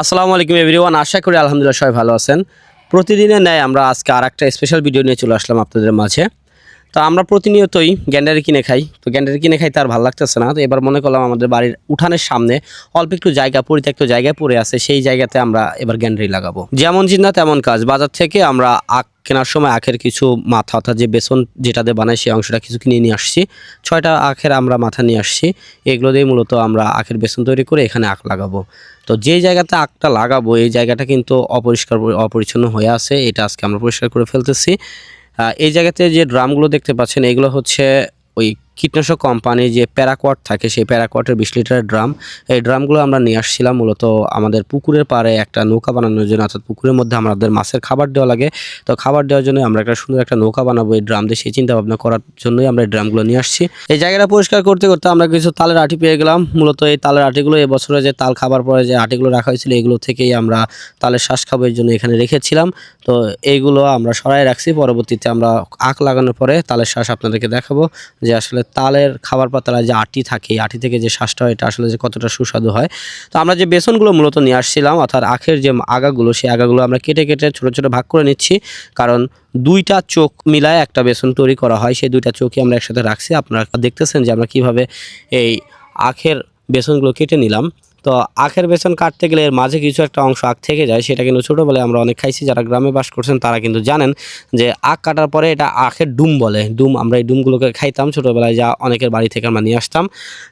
আসসালামু আলাইকুম এভরিওয়ান, আশা করি আলহামদুলিল্লাহ সবাই ভালো আছেন। প্রতিদিনের ন্যায় আমরা আজকে আর একটা স্পেশাল ভিডিও নিয়ে চলে আসলাম আপনাদের মাঝে। তো আমরা প্রতিনিয়তই গ্যান্ডারি কিনে খাই। তো গ্যান্ডারি কিনে খাই তার ভালো লাগতেছে না। তো এবার মনে করলাম আমাদের বাড়ির উঠানের সামনে অল্প একটু জায়গা, পরিত্যক্ত জায়গায় পড়ে আছে, সেই জায়গাতে আমরা এবার গ্যান্ডারি লাগাবো। যেমন চিন্তা তেমন কাজ। বাজার থেকে আমরা আখ কেনার সময় আখের কিছু মাথা, অর্থাৎ যে বেসন যেটা দিয়ে বানায় সেই অংশটা কিছু কিনে নিয়ে আসছি। ছয়টা আখের আমরা মাথা নিয়ে আসছি। এগুলো দিয়ে মূলত আমরা আখের বেসন তৈরি করে এখানে আখ লাগাবো। তো যে জায়গাতে আখটা লাগাবো, এই জায়গাটা কিন্তু অপরিষ্কার অপরিচ্ছন্ন হয়ে আছে। এটা আজকে আমরা পরিষ্কার করে ফেলতেছি। এই জায়গাতে যে ড্রামগুলো দেখতে পাচ্ছেন, এগুলো হচ্ছে ওই কীটনাশক কোম্পানি যে প্যারাকোয়াট থাকে, সেই প্যারাকোয়াটের বিশ লিটারের ড্রাম এই ড্রামগুলো আমরা নিয়ে আসছিলাম। মূলত আমাদের পুকুরের পাড়ে একটা নৌকা বানানোর জন্য, অর্থাৎ পুকুরের মধ্যে আমাদের মাছের খাবার দেওয়া লাগে। তো খাবার দেওয়ার জন্য আমরা একটা সুন্দর একটা নৌকা বানাবো এই ড্রাম দিয়ে। সেই চিন্তা ভাবনা করার জন্যই আমরা এই ড্রামগুলো নিয়ে আসছি। এই জায়গাটা পরিষ্কার করতে করতে আমরা কিছু তালের আটি পেয়ে গেলাম। মূলত এই তালের আটিগুলো এবছরে যে তাল খাবার পরে যে আটিগুলো রাখা হয়েছিল, এগুলো থেকেই আমরা তালের শ্বাস খাব এর জন্য এখানে রেখেছিলাম। তো এইগুলো আমরা সরাই রাখছি। পরবর্তীতে আমরা আখ লাগানোর পরে তালের শ্বাস আপনাদেরকে দেখাবো যে আসলে তালের খাবার পাতারা যে আটি থাকে আটি থেকে যে শ্বাসটা হয়, এটা আসলে যে কতটা সুস্বাদু হয়। তো আমরা যে বেসনগুলো মূলত নিয়ে আসছিলাম, অর্থাৎ আখের যে আগাগুলো, সেই আগাগুলো আমরা কেটে কেটে ছোটো ছোটো ভাগ করে নিচ্ছি। কারণ দুইটা চোখ মিলায় একটা বেসন তৈরি করা হয়, সেই দুইটা চোখই আমরা একসাথে রাখছি। আপনারা দেখতেছেন যে আমরা কীভাবে এই আখের বেসনগুলো কেটে নিলাম। তো আখের বেসন কাটতে গেলে এর মাঝে কিছু একটা অংশ আখ থেকে যায়, সেটা কিন্তু ছোটোবেলায় আমরা অনেক খাইছি, যারা গ্রামে বাস করছেন তারা কিন্তু জানেন যে আখ কাটার পরে এটা আখের ডুম বলে। ডুম, আমরা এই ডুমগুলোকে খাইতাম ছোটোবেলায়, যা অনেকের বাড়ি থেকে আমরা নিয়ে আসতাম।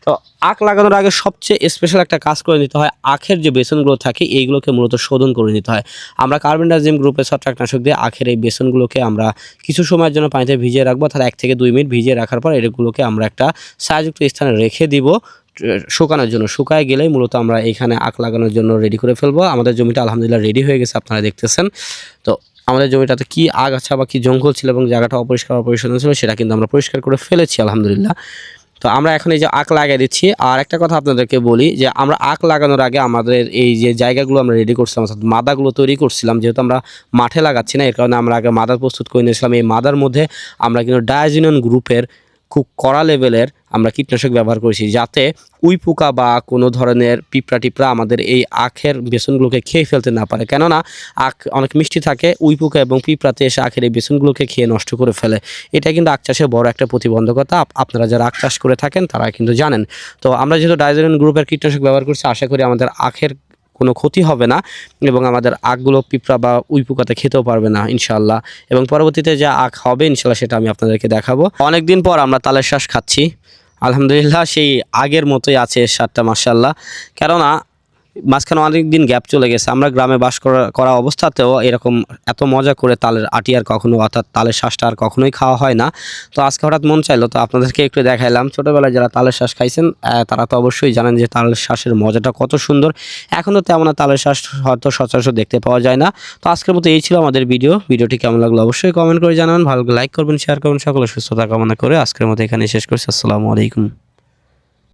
তো আখ লাগানোর আগে সবচেয়ে স্পেশাল একটা কাজ করে নিতে হয়, আখের যে বেসনগুলো থাকে এইগুলোকে মূলত শোধন করে নিতে হয়। আমরা কার্বনডাইজিম গ্রুপের ছত্রাকনাশক দিয়ে আখের এই বেসনগুলোকে আমরা কিছু সময়ের জন্য পানিতে ভিজিয়ে রাখব, অর্থাৎ এক থেকে দুই মিনিট ভিজিয়ে রাখার পর এগুলোকে আমরা একটা ছায়াযুক্ত স্থানে রেখে দিব। শুকানোর জন্য। শুকায় গেলেই মূলত আমরা এখানে আখ লাগানোর জন্য রেডি করে ফেলব। আমাদের জমিটা আলহামদুলিল্লাহ রেডি হয়ে গেছে, আপনারা দেখতেছেন। তো আমাদের জমিটাতে কি আগাছা বা কি জঙ্গল ছিল এবং জায়গাটা অপরিষ্কার অপরিচ্ছন্ন ছিল সেটা কিন্তু আমরা পরিষ্কার করে ফেলেছি, আলহামদুলিল্লাহ। তো আমরা এখন এই যে আখ লাগিয়ে দিচ্ছি, আর একটা কথা আপনাদেরকে বলি যে আমরা আখ লাগানোর আগে আমাদের এই যে জায়গাগুলো আমরা রেডি করছিলাম, অর্থাৎ মাদাগুলো তৈরি করছিলাম, যেহেতু আমরা মাঠে লাগাচ্ছি না, এর কারণে আমরা আগে মাদা প্রস্তুত করে নিয়েছিলাম। এই মাদার মধ্যে আমরা কিন্তু ডায়াজিনন গ্রুপের খুব কড়া লেভেলের আমরা কীটনাশক ব্যবহার করেছি, যাতে উই পোকা বা কোনো ধরনের পিঁপড়া টিপড়া আমাদের এই আখের বেসনগুলোকে খেয়ে ফেলতে না পারে। কেননা আখ অনেক মিষ্টি থাকে, উই পোকা এবং পিঁপড়াতে এসে আখের এই বেসনগুলোকে খেয়ে নষ্ট করে ফেলে। এটা কিন্তু আখ চাষের বড় একটা প্রতিবন্ধকতা। আপনারা যারা আখ চাষ করে থাকেন তারা কিন্তু জানেন। তো আমরা যেহেতু ডাইজেন গ্রুপের কীটনাশক ব্যবহার করছি, আশা করি আমাদের আখের কোনো ক্ষতি হবে না এবং আমাদের আখগুলো পিঁপড়া বা উই পোকাতে খেতেও পারবে না ইনশাল্লাহ এবং পরবর্তীতে যা আখ হবে ইনশাল্লাহ সেটা আমি আপনাদেরকে দেখাবো। অনেকদিন পর আমরা তালের শ্বাস খাচ্ছি। আলহামদুলিল্লাহ সেই আগের মতোই আছে এর স্বাদটা মার্শাল্লাহ কেননা মাঝখানে অনেক দিন গ্যাপ চলে গেছে। আমরা গ্রামে বাস করা করা অবস্থাতেও এরকম এত মজা করে তালের আটি আর কখনো, অর্থাৎ তালের শ্বাসটা আর কখনোই খাওয়া হয় না। তো আজকে হঠাৎ মন চাইলো, তো আপনাদেরকে একটু দেখাইলাম। ছোটোবেলায় যারা তালের শ্বাস খাইছেন তারা তো অবশ্যই জানেন যে তালের শ্বাসের মজাটা কত সুন্দর। এখনও তেমন তালের শ্বাস হয়তো সচরাচর দেখতে পাওয়া যায় না। তো আজকের মতো এই ছিল আমাদের ভিডিও ভিডিওটি কেমন লাগল অবশ্যই কমেন্ট করে জানাবেন। ভালো লাইক করবেন শেয়ার করবেন, সকলে সুস্থতা কামনা করে আজকের মতো এখানে শেষ করছি। আসসালামু আলাইকুম।